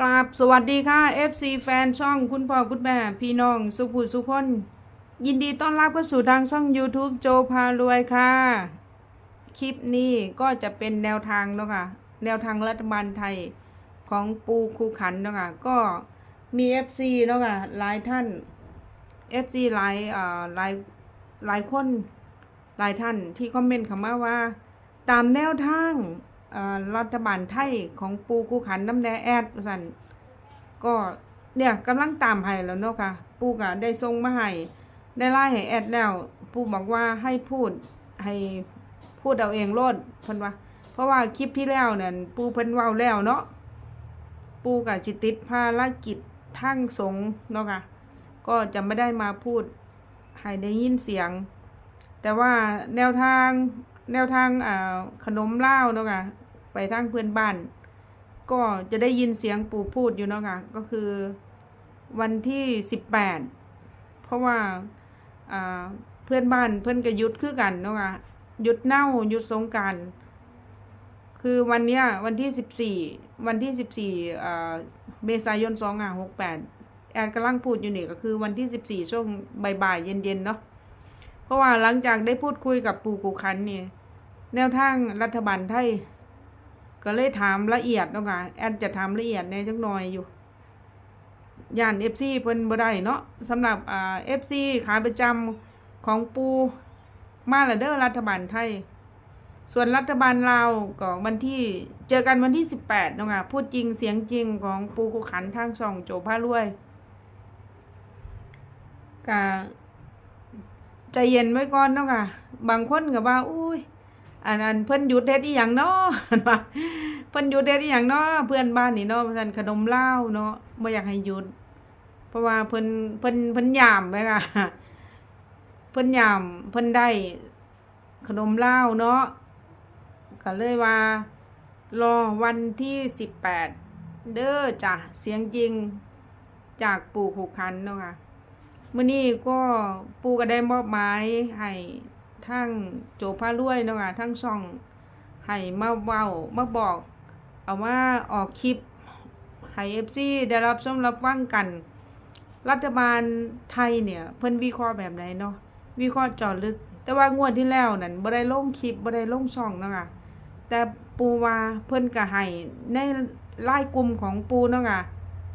กราบสวัสดีค่ะ FC แฟนช่องคุณพ่อคุณแม่พี่น้องสุภูสุคน ยินดีต้อนรับเข้าสู่ทางช่อง YouTube โจพารวยค่ะ คลิปนี้ก็จะเป็นแนวทางเนาะค่ะ แนวทางรัฐบาลไทยของปูคูขันเนาะค่ะ ก็มี FC เนาะค่ะหลายท่าน FC หลายอ่าหลายหลายคนหลายท่านที่คอมเมนต์เข้ามาว่า ตามแนวทาง รัฐบาลไทยของปูคูขันน้ำแดแอดสันก็เนี่ยกำลังตามให้แล้วเนาะค่ะ ปูก็ได้ส่งมาให้ได้ไล่ให้แอดแล้ว ปูบอกว่าให้พูดให้พูดเอาเองโลดเพิ่นว่า เพราะว่าคลิปที่แล้วเนี่ยปูเพิ่นว้าแล้วเนาะปูกับจิติดภารกิจทั้งสงเนาะค่ะ ก็จะไม่ได้มาพูดให้ได้ยินเสียง แต่ว่าแนวทางแนวทางขนมเล่าเนาะค่ะ ไปทางเพื่อนบ้าน ก็จะได้ยินเสียงปู่พูดอยู่เนาะค่ะก็คือวันที่สิบแปดเพราะว่าเพื่อนบ้านเพื่อนก็ยุดคือกันเนาะค่ะยุดเน่ายุดสงการคือวันเนี้ยวันที่สิบสี่วันที่สิบสี่เมษายนสองอะหกแปดแอนกำลังพูดอยู่นี่ก็คือวันที่สิบสี่ช่วงบ่ายๆเย็นๆเนาะเพราะว่าหลังจากได้พูดคุยกับปู่กูคันนี่แนวทางรัฐบาลไทย ก็เลยถามละเอียดเนาะค่ะแอดจะถามละเอียดในจักหน่อยอยู่ย่านเอฟซีเพิ่นบ่ได้เนาะสำหรับอ่าเอฟซีขาประจำของปูมาละเดอร์รัฐบาลไทย ส่วนรัฐบาลลาวก็วันที่เจอกันวันที่ 18เนาะค่ะพูดจริงเสียงจริงของปูกูขันทางช่องโจพารวยกะใจเย็นไว้ก่อนเนาะค่ะ บางคนก็ว่า อุ้ย อันนั้นเพิ่อนหยุดเฮ็ดอีหยังเนาะเพิ่อนหยุดเฮ็ดอีหยังเนาะเพื่อนบ้านนี่เนาะเพิ่นขนมเลาเนาะบ่อยากให้หยุด เพราะว่าเพิ่อนเพิ่อนเพิ่อนยามไว้ค่ะเพิ่อนยามเพิ่อนได้ขนมเลาเนาะก็เลยว่ารอวันที่สิบแปดเด้อจ้ะเสียงจริงจากปู่ผูกคันเนาะค่ะมื่อนี้ก็ปู่ก็ได้มอบหมายให้ ทั้งโจพารวยเนาะค่ะทั้งช่องให้มาเว้ามาบอก เอาว่าออกคลิปให้เอฟซีได้รับชมรับฟังกัน รัฐบาลไทยเนี่ยเพิ่นวิเคราะห์แบบไหนเนาะวิเคราะห์เจาะลึก แต่ว่างวดที่แล้วนั่นบ่ได้ลงคลิปบ่ได้ลงช่องเนาะค่ะแต่ปูว่าเพิ่นก็ให้ในไล่กลุ่มของปูเนาะค่ะ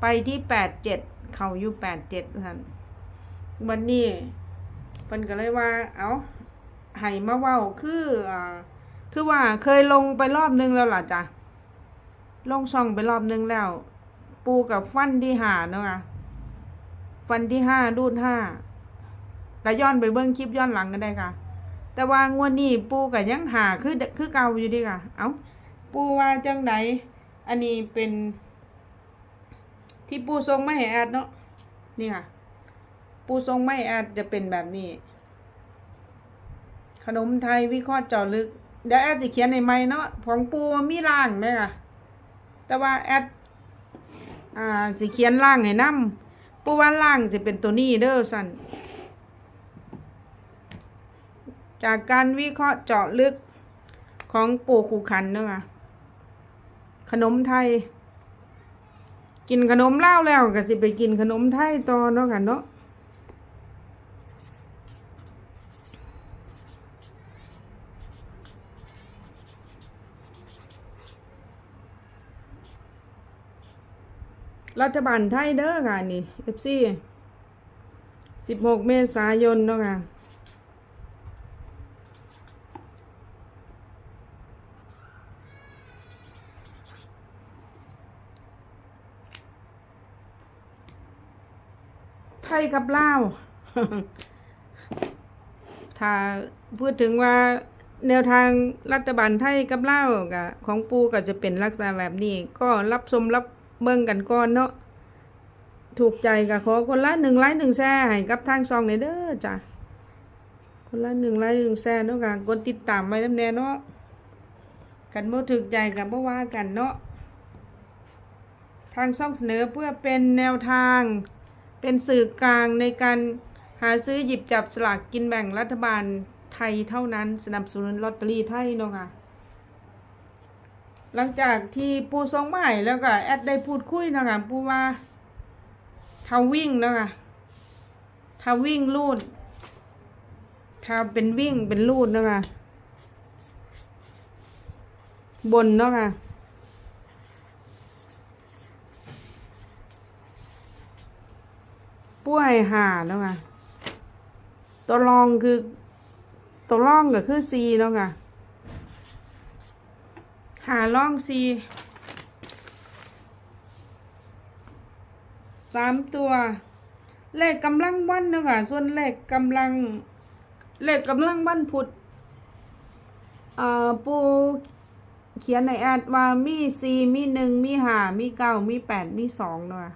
ไปที่87เจ็ดเขาอยู่87ท่านวันนี้เพิ่นก็เลยว่าเอ้า ให้มาเว้าคืออ่าคือว่าเคยลงไปรอบนึงแล้วล่ะจ้ะลงช่องไปรอบนึงแล้ว ปูกับฟันที่หาเนาะค่ะฟันที่ห้าดูดห้าก็ย้อนไปเบิ่งคลิปย้อนหลังกันได้ค่ะ แต่ว่างวดนี้ปูก็ยังหาคือคือเก่าอยู่ดีค่ะ เอาปูว่าจังไดอันนี้เป็น ที่ปูทรงไม่แอดเนาะนี่ค่ะ ปูทรงไม่แอาจจะเป็นแบบนี้ ขนมไทยวิเคราะห์เจาะลึกเดี๋ยวแอดจะเขียนในไม้เนาะของปูมีล่างไหมคะแต่ว่าแอดอ่าจะเขียนล่างให้นํปูว่าล่างจะเป็นตัวนี้เด้อสันจากการวิเคราะห์เจาะลึกของปู่ขู่ขันเนาะขนมไทย กินขนมเล่าแล้วก็สิไปกินขนมไทยต่อเนาะค่ะเนาะ รัฐบาลไทยเด้อค่ะนี่ FC 16เมษายนเนาะค่ะไทยกับลาวถ้าพูดถึงว่าแนวทางรัฐบาลไทยกับลาวกับของปูก็จะเป็นลักษณะแบบนี้ ก็รับชมรับ เบิ่งกันก่อนเนาะถูกใจก็ขอคนละหนึ่งไลค์หนึ่งแชร์ให้กับทางซองในเด้อจ้ะคนละหนึ่งไลค์หนึ่งแชร์เนาะค่ะกดติดตามไว้นำแน่เนาะกันบ่ถูกใจกันบ่ว่ากันเนาะทางช่องเสนอเพื่อเป็นแนวทาง เป็นสื่อกลางในการหาซื้อหยิบจับสลากกินแบ่งรัฐบาลไทยเท่านั้นสนับสนุนลอตเตอรี่ไทยเนาะค่ะ หลังจากที่ปูทรงใหม่แล้วก็แอดได้พูดคุยนะคะปูว่าถ้าวิ่งนะคะถ้าวิ่งลูดถ้าเป็นวิ่งเป็นลูดนะคะบนนะคะป่วยหาเนาะค่ะตัวรองคือตัวร่องก็คือซีเนาะค่ะ หาร่องซีสามตัว เลขกำลังวันเนาะค่ะ ส่วนเลขกำลัง เลขกำลังวันพุธเอ่อปูเขียนในแอดว่ามีสี่มีหนึ่งมีห้ามีเก้ามีแปดมีสองเนาะค่ะ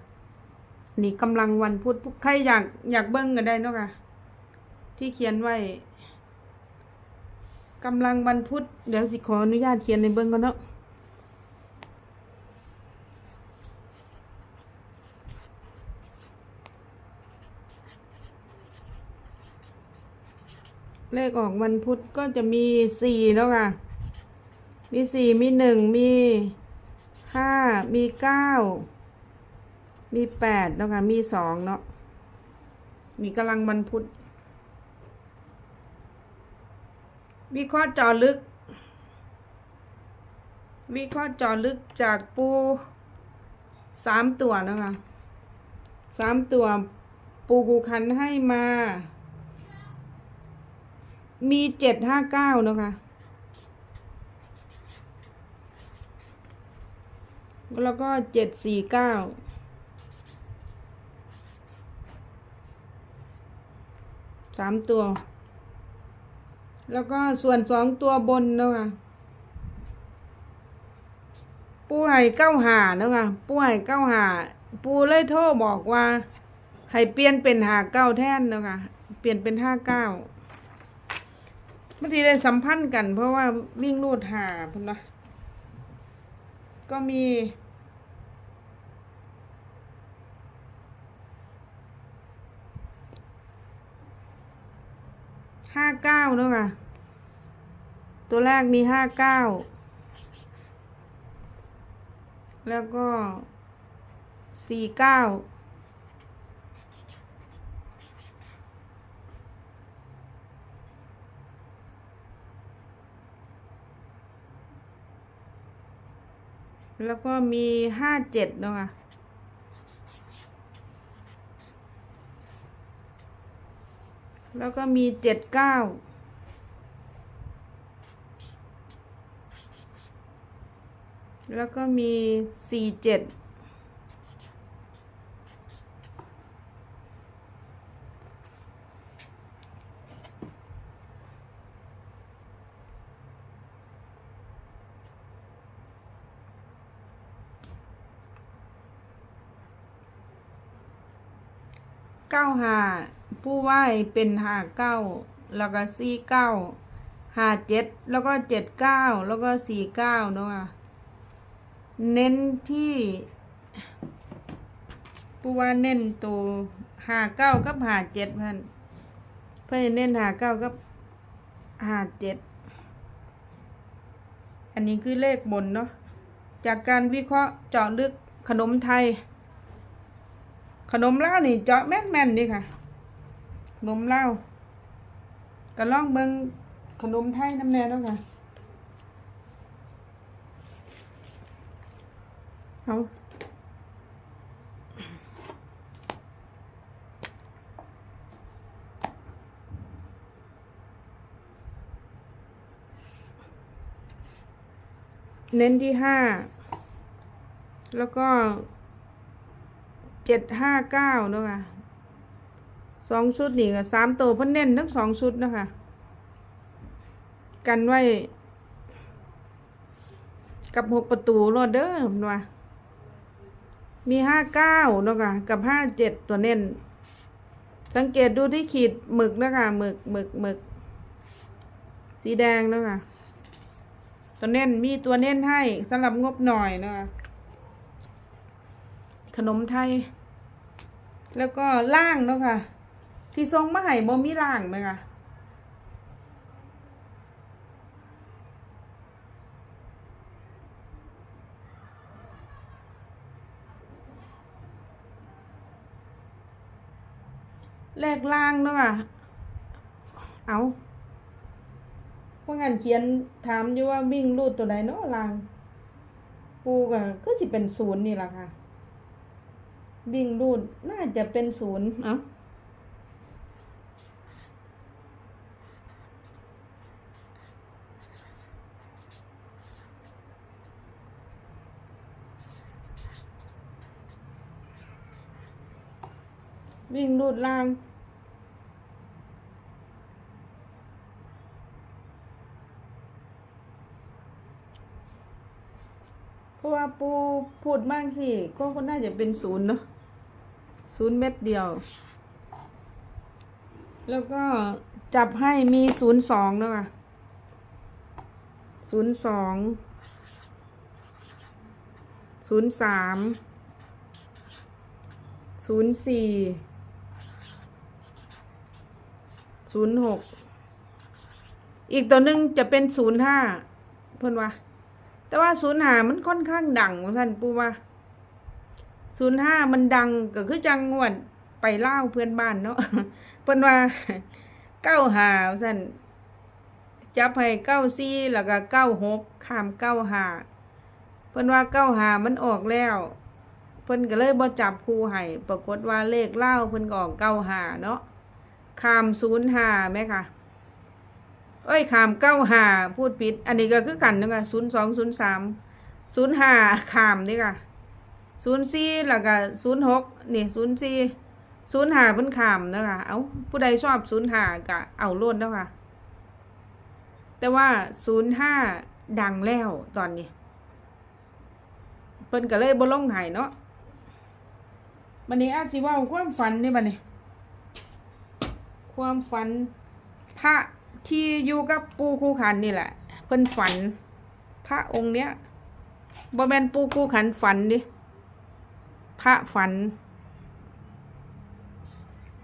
นี่กำลังวันพุธใครอยากอยากเบิ้งก็ได้เนาะค่ะ ที่เขียนไว้ กำลังวันพุธเดี๋ยวสิขออนุญาตเขียนในเบิ้งก่อนเนาะเลขออกวันพุธก็จะมีสี่เนาะค่ะ มีสี่มีหนึ่งมีห้ามีเก้ามีแปดเนาะค่ะ มีสองเนาะ มีกำลังวันพุธ วิเคราะห์จอลึก วิเคราะห์จอลึกจากปูสามตัวนะคะสามตัวปูกูคันให้มา มีเจ็ดห้าเก้านะคะแล้วก็เจ็ดสี่เก้าสามตัว แล้วก็ส่วนสองตัวบนเนาะค่ะปูไห่เก้าหาเนาะค่ะปูไห่เก้าหาปูเลยโทรบอกว่า ให้เปลี่ยนเป็นหาเก้าแท่นเนาะค่ะเปลี่ยนเป็นห้าเก้าบางทีได้สัมพันธ์กัน เพราะว่าวิ่งรูดหาพุ่นนะก็มี ห้าเก้าเนาะค่ะ ตัวแรกมีห้าเก้า แล้วก็สี่เก้า แล้วก็มีห้าเจ็ดเนาะค่ะ แล้วก็มีเจ็ดเก้าแล้วก็มีสี่เจ็ด เก้าหา ผู้ไหว้เป็นหาเก้าแล้วก็สี่เก้าหาเจ็ดแล้วก็เจ็ดเก้าแล้วก็สี่เก้าเนาะเน้นที่ผู้ว่าเน้นตัวหาเก้ากับหาเจ็ดเพื่อนเพื่อนเน้นหาเก้ากับหาเจ็ดอันนี้คือเลขบนเนาะจากการวิเคราะห์เจาะลึกขนมไทย ขนมเล่านี่เจาะแม่นแม่นๆนี่ค่ะ ขนมเล่าวก็ลองเบิงขนมไทยน้ำแน่เนาะค่ะเอาเน้นที่ห้า แล้วก็เจ็ดห้าเก้าเนาะค่ะ สองชุดนี่ก็สามตัวเพิ่นเน้นทั้งสองชุดนะคะ กันไว้ กับหกประตูรอดเด้อเพิ่นว่ามีห้าเก้าเนาะค่ะกับห้าเจ็ดตัวเน้น สังเกตดูที่ขีดหมึกนะคะหมึกหมึกหมึกสีแดงเนาะค่ะตัวเน้นมีตัวเน้นให้สำหรับงบหน่อยเนาะคะขนมไทย แล้วก็ล่างเนาะค่ะ ที่ทรงมาให้บ่มีล่างไหมคะเลขล่างเนาะค่ะ เอาเพราะงั้นเขียนถามอยู่ว่าวิ่งรูดตัวใดเนาะล่าง ปูก็ก็สิเป็นศูนย์นี่แหละค่ะ วิ่งรูดน่าจะเป็นศูนย์ เอา้า รูดล่าง เพราะว่าปูพูดมากสิ ก็ก็น่าจะเป็นศูนย์เนาะศูนย์เม็ดเดียว แล้วก็จับให้มีศูนย์สองเนาะศูนย์สองศูนย์สามศูนย์สี่ ศูนย์หกอีกตัวหนึ่งจะเป็นศูนย์ห้าเพิ่อนว่าแต่ว่าศูนย์ห้ามันค่อนข้างดังท่านปูว่าศูนย์ห้ามันดังก็คือจังงวดไปเล่าเพื่อนบ้านเนาะเพิ่อนว่าเก้าหาว่าท่านจับให้เก้าซี่แล้วก็เก้าหกขามเก้าหาเพิ่อนว่าเก้าหามันออกแล้ว เพิ่อนก็เลยบ่จับคู่ให้ปรากฏว่าเลขเล่าเพิ่อนก็ออกเก้าหาเนาะ ขามศูนย์ห้าไหมคะเอ้ยขามเก้าห้าพูดผิด อันนี้ก็คือกันนึงอะศูนย์สองศูนย์สามศูนย์ห้าขามนี่ค่ะศูนย์สี่แล้วก็ศูนย์หกนี่ศูนย์สี่ศูนย์ห้าเพิ่นขามนะคะเอาผู้ใดชอบศูนย์ห้าก็เอาโลดแล้วค่ะ แต่ว่าศูนย์ห้าดังแล้วตอนนี้ เพิ่นก็เลยบ่ลงหายเนาะบันนี้อาจสิว่าความฝันนี่บัดนี้ ความฝันพระที่อยู่กับปูคู่ขันนี่แหละ เพิ่นฝัน พระองค์เนี้ยบ่แมนปูคู่ขันฝันดิพระฝัน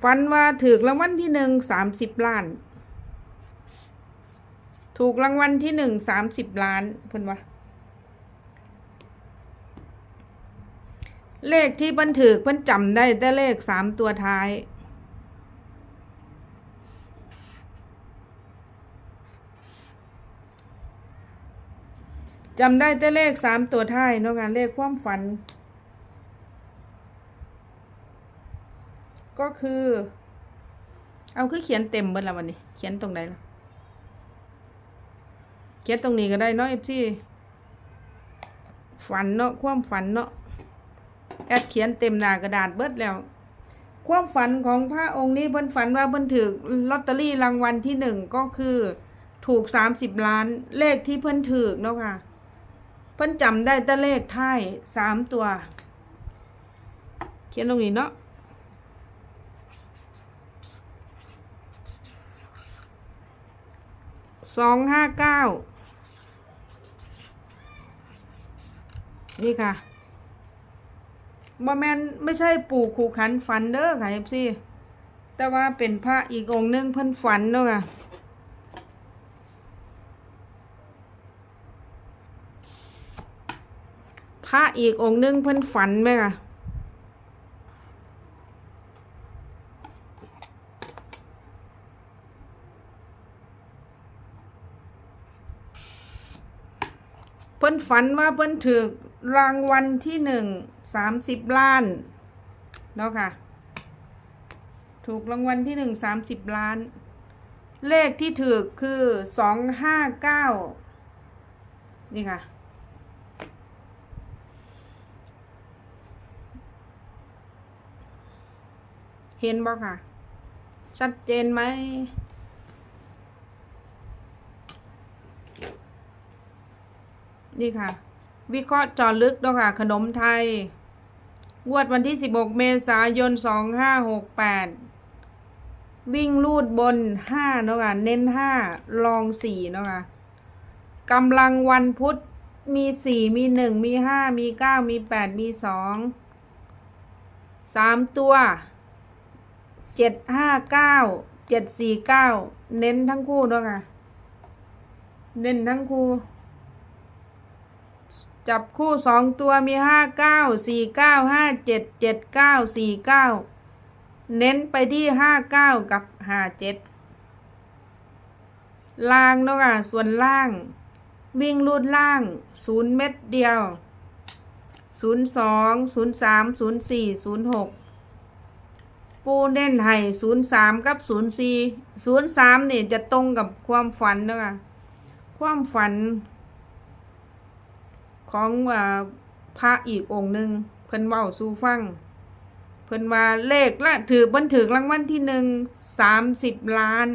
ฝันว่าถูกรางวัลที่หนึ่งสามสิบล้าน ถูกรางวัลที่หนึ่งสามสิบล้านเพิ่นว่าเลขที่เพิ่นถือเพิ่นจำได้แต่เลขสามตัวท้าย จำได้แต่เลขสามตัวท้ายเนาะงานเลขความฝัน ก็คือ เอาคือเขียนเต็มเบิดล้ววันนี้ เขียนตรงไหนล่ะเขียนตรงนี้ก็ได้เนาะเอฟซีฝันเนาะความฝันเนาะแอดเขียนเต็มหน้ากระดาษเบิดแล้ว ความฝันของพระองค์นี้เพิ่นฝันว่าเพิ่นถือลอตเตอรี่รางวัลที่หนึ่งก็คือถูกสามสิบล้านเลขที่เพิ่นถือเนาะค่ะ เพิ่นจำได้แต่เลขท้ายสามตัว เขียนตรงนี้เนาะสองห้าเก้านี่ค่ะบอแมนไม่ใช่ปู่ขู่ขันฝันเด้อค่ะเอฟซีแต่ว่าเป็นพระอีกองค์หนึงเพิ่นฝันเนาะค่ะ ระอีกองค์หนึงเพิ่นฝันไหมคะเพิ่นฝันว่าเพิ่นถือรางวัลที่หนึ่งสามสิบล้านเนาะค่ะ ถูกรางวัลที่หนึ่งสามสิบล้าน เลขที่ถือคือสองห้าเก้านี่ค่ะ เห็นบ่ค่ะ ชัดเจนไหม นี่ค่ะ วิเคราะห์จอลึกเนาะค่ะ ขนมไทย งวดวันที่ 16 เมษายน 2568 วิ่งลูดบน5เนาะค่ะ เน้น 5 ลอง4เนาะค่ะกำลังวันพุธมี4มี1มี5มี9มี8มี2 3ตัว เจ็ดห้าเก้าเจ็ดสี่เก้าเน้นทั้งคู่ด้วยค่ะเน้นทั้งคู่ จับคู่สองตัวมีห้าเก้าสี่เก้าห้าเจ็ดเจ็ดเก้าสี่เก้าเน้นไปที่ห้าเก้ากับห้าเจ็ดล่างเนาะค่ะส่วนล่าง วิ่งรูดล่างศูนย์เม็ดเดียวศูนย์สองศูนย์สามศูนย์สี่ศูนย์หก ปูเน้นให้ศูนย์สามกับศูนย์สี่ศูนย์สามนี่จะตรงกับความฝันเนาะคะความฝัน ของพระอีกองค์หนึ่งเพิ่นเว้าสู่ฟัง เพิ่นว่าเลขละถือบันถือรางวัลที่หนึ่งสามสิบล้าน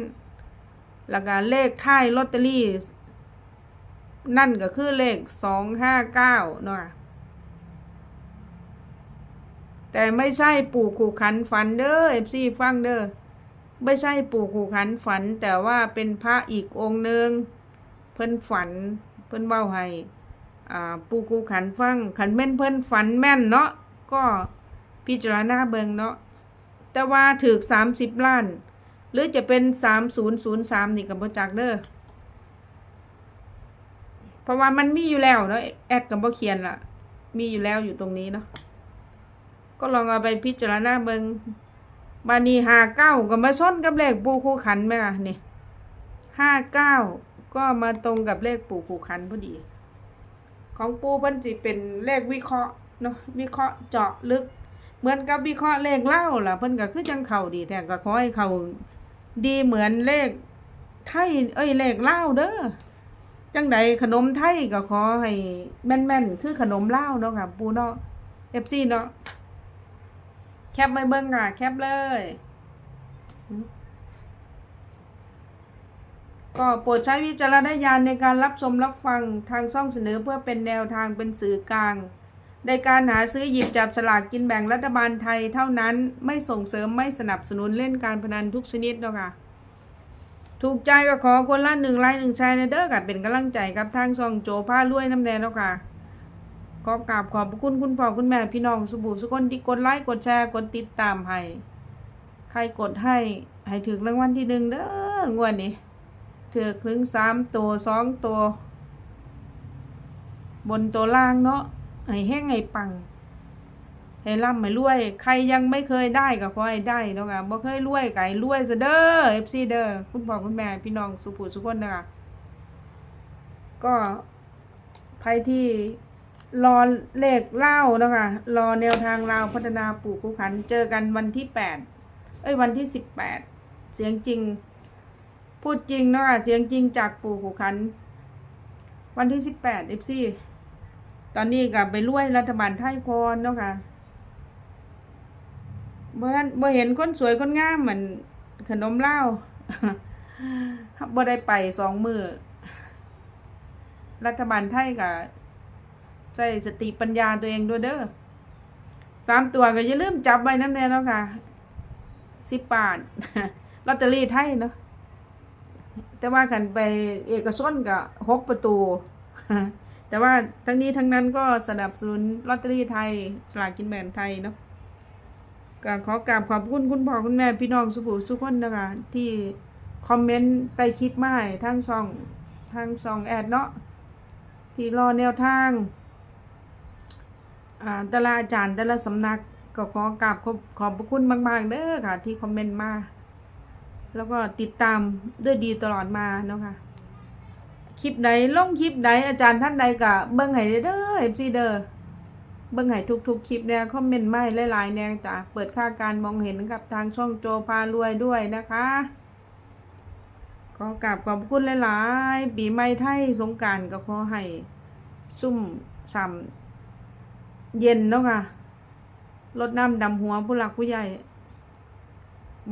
แล้วก็เลขท้ายลอตเตอรี่ นั่นก็คือเลขสองห้าเก้าเนาะ แต่ไม่ใช่ปู่ขู่ขันฝันเด้อเอฟซีฟังเด้อไม่ใช่ปู่ขู่ขันฝัน แต่ว่าเป็นพระอีกองค์หนึ่งเพิ่นฝันเพิ่นเว้าให้อ่าปู่ขู่ขันฟังขันแม่นเพิ่นฝันแม่นเนาะก็พิจารณาเบิงเนาะแต่ว่าถือสามสิบล้าน หรือจะเป็นสามศูนย์ศูนย์สามนี่กับบจักเด้อเพราะว่ามันมีอยู่แล้วเนาะแอดกับบเขียนล่ะมีอยู่แล้วอยู่ตรงนี้เนาะ ก็ลองเอาไปพิจารณาเบิงบานีห้าเก้าก็มาส้นกับเลขปูคู่ขันไหมล่ะนี่ห้าเก้าก็มาตรงกับเลขปูคู่ขันพอดี ของปูเพิ่นสิเป็นเลขวิเคราะห์เนาะวิเคราะห์เจาะลึก เหมือนกับวิเคราะห์เลขเล่าล่ะเพิ่นก็คือจังเข้าดีแต่ก็ขอให้เขาดีเหมือนเลขไทยเอ้ยเลขเล่าเด้อจังใดขนมไทยก็ขอให้แม่นๆคือขนมเล่าเนาะค่ะปูเนาะ FC เนาะ ปไว้เบิ่งค่ะ แคปเลย ก็โปรดใช้วิจารณญาณในการรับชมรับฟังทางช่องเสนอเพื่อเป็นแนวทางเป็นสื่อกลาง ในการหาซื้อหยิบจับฉลากกินแบ่งรัฐบาลไทยเท่านั้นไม่ส่งเสริมไม่สนับสนุนเล่นการพนันทุกชนิดเนาะค่ะถูกใจก็ขอคนละหนึ่งไลค์หนึ่งแชร์ในเด้อค่ะเป็นกำลังใจกับทางช่องโจผ้ารวยน้ำแดงเนาะค่ะ ขอกราบขอบพระคุณคุณพ่อคุณแม่พี่น้องสุบูสุคนที่กดไลค์กดแชร์กดติดตามให้ ใครกดให้ ให้ถึงรางวัลที่หนึ่งเด้องวดนี้ถือถึงสามตัวสองตัว บนตัวล่างเนาะให้แห้งให้ปังให้ร่ำให้รวย ใครยังไม่เคยได้ก็ขอให้ได้เนาะค่ะบ่เคยรวยไก่รวยซะเด้อ FC เด้อคุณพ่อคุณแม่พี่น้องสุภูสุคนเด้อค่ะก็ใครที่ รอเลขเล่านะคะรอแนวทางเราวพัฒนาปู่คูขัน เจอกันวันที่แปดเอ้ยวันที่สิบแปดเสียงจริง พูดจริงนะคะเสียงจริงจากปู่คูขัน วันที่สิบแปดเอฟซีตอนนี้กับไปรวยรัฐบาลไทยคอนเนาะค่ะบ่ทันบ่เห็นคนสวยคนงามเหมือนขนมเล่าบ่ได้ไปสองมือรัฐบาลไทยกับ ใช้สติปัญญาตัวเองด้วยเด้อสามตัวก็อย่าลืมจับไว้น้ำแน่เนาะค่ะสิบบาทลอตเตอรี่ไทยเนาะแต่ว่ากันไปเอกชนก็หกประตู แต่ว่าทั้งนี้ทั้งนั้นก็สนับสนุนลอตเตอรี่ไทยสลากกินแบ่งไทยเนาะก็ขอกราบขอบคุณคุณพ่อคุณแม่พี่น้องสุภูสุขคนนะคะที่คอมเมนต์ใต้คลิปมาให้ทั้งช่องทั้งช่องแอดเนาะที่รอแนวทาง แต่ละอาจารย์แต่ละสำนักก็ขอกราบขอบขอบพระคุณมากๆเด้อค่ะ ที่คอมเมนต์มา แล้วก็ติดตามด้วยดีตลอดมาเนาะค่ะ คลิปใดลงคลิปใดอาจารย์ท่านใดก็เบิ่งให้เด้อเอฟซีเด้อเบิ่งให้ทุกๆคลิปแนวคอมเมนต์มาให้หลายๆแนวจ้ะเปิดค่าการมองเห็นกับทางช่องโจพารวยด้วยนะคะ ขอกราบขอบคุณหลายๆ ปีใหม่ไทยสงการก็ขอให้ซุ่มซ้ำ เย็นเนาะค่ะรดน้ำดำหัวผู้หลักผู้ใหญ่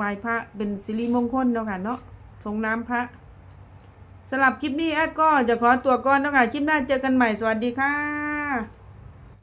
บายพระเป็นสิริมงคลเนาะค่ะเนาะสงน้ำพระสำหรับคลิปนี้แอดก็จะขอตัวก่อนเนาะค่ะ คลิปหน้าเจอกันใหม่ สวัสดีค่ะ